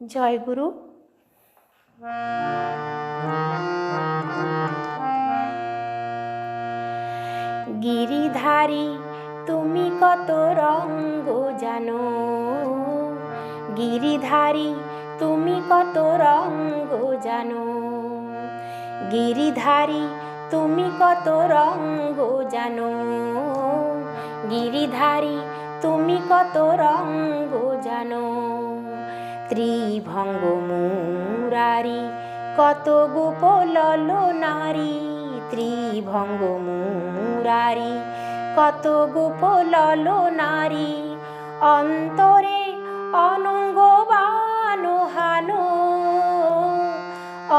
জয় গুরু। গিরিধারী, তুমি কত রঙ্গ জানো? গিরিধারী, তুমি কত রঙ্গ জানো? গিরিধারী, তুমি কত রঙ্গ জানো? গিরিধারী, তুমি কত রঙ্গ জানো? ত্রিভঙ্গ মুরারি, কত গোপলল নারী। ত্রিভঙ্গ মুরারি, কত গোপলল নারী। অন্তরে অনঙ্গবান হানো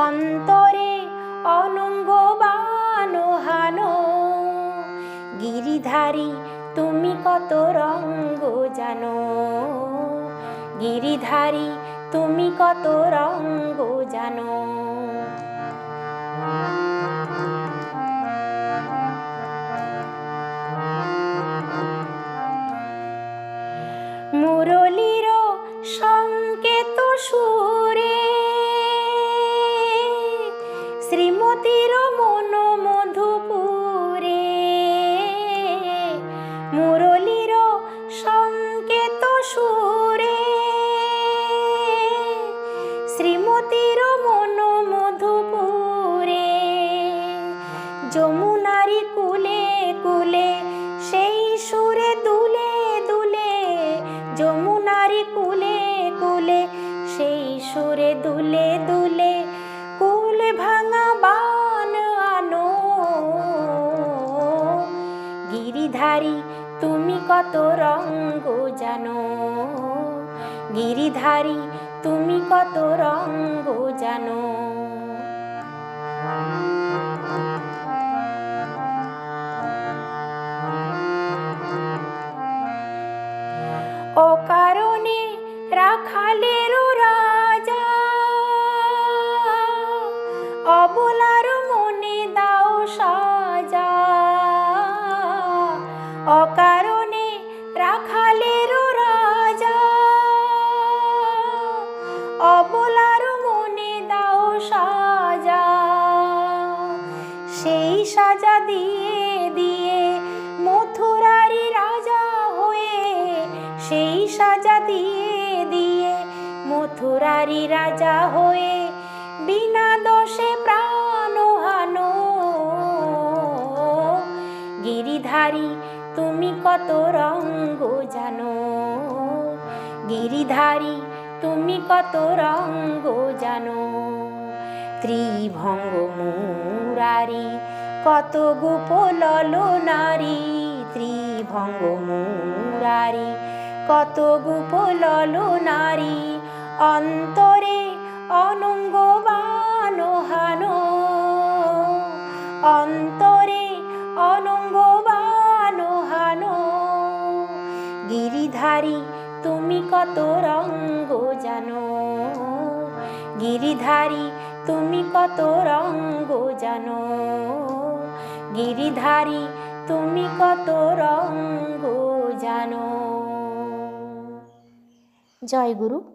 অন্তরে অনঙ্গবান হানো গিরিধারী, তুমি কত রঙ্গ জানো? গিরিধারী তুমি কত রঙ্গ জানো? মুরলীর সংকেত সুরে শ্রীমতীর মন মধুপুরে মুরলীর শ্রীমতীর মন মধুপুরে। যমুনারি কুলে কুলে, সেই সুরে দুলে দুলে, যমুনারি কুলে কুলে, সেই সুরে দুলে দুলে, কুল ভাঙা বান আনো। গিরিধারী, তুমি কত রঙ্গ জানো? গিরিধারী তুমি কত রঙ্গ জানো? অকারণে রাখালের সেই সাজা দিয়ে দিয়ে মথুরারি রাজা হয়ে সেই সাজা দিয়ে দিয়ে মথুরারি রাজা হয়ে বিনা দোষে প্রাণ হানো। গিরিধারী, তুমি কত রঙ্গ জানো? গিরিধারী, তুমি কত রঙ্গ জানো? ত্রিভঙ্গ মুরারি, কত গোপলল নারী ত্রিভঙ্গ মুরারি, কত গোপলল নারী অন্তরে অনঙ্গবান হানো। অন্তরে অনঙ্গবান হানো। গিরিধারী, তুমি কত রঙ্গ জানো? গিরিধারী তুমি কত রঙ্গ জানো? গিরিধারী তুমি কত রঙ্গ জানো? জয় গুরু।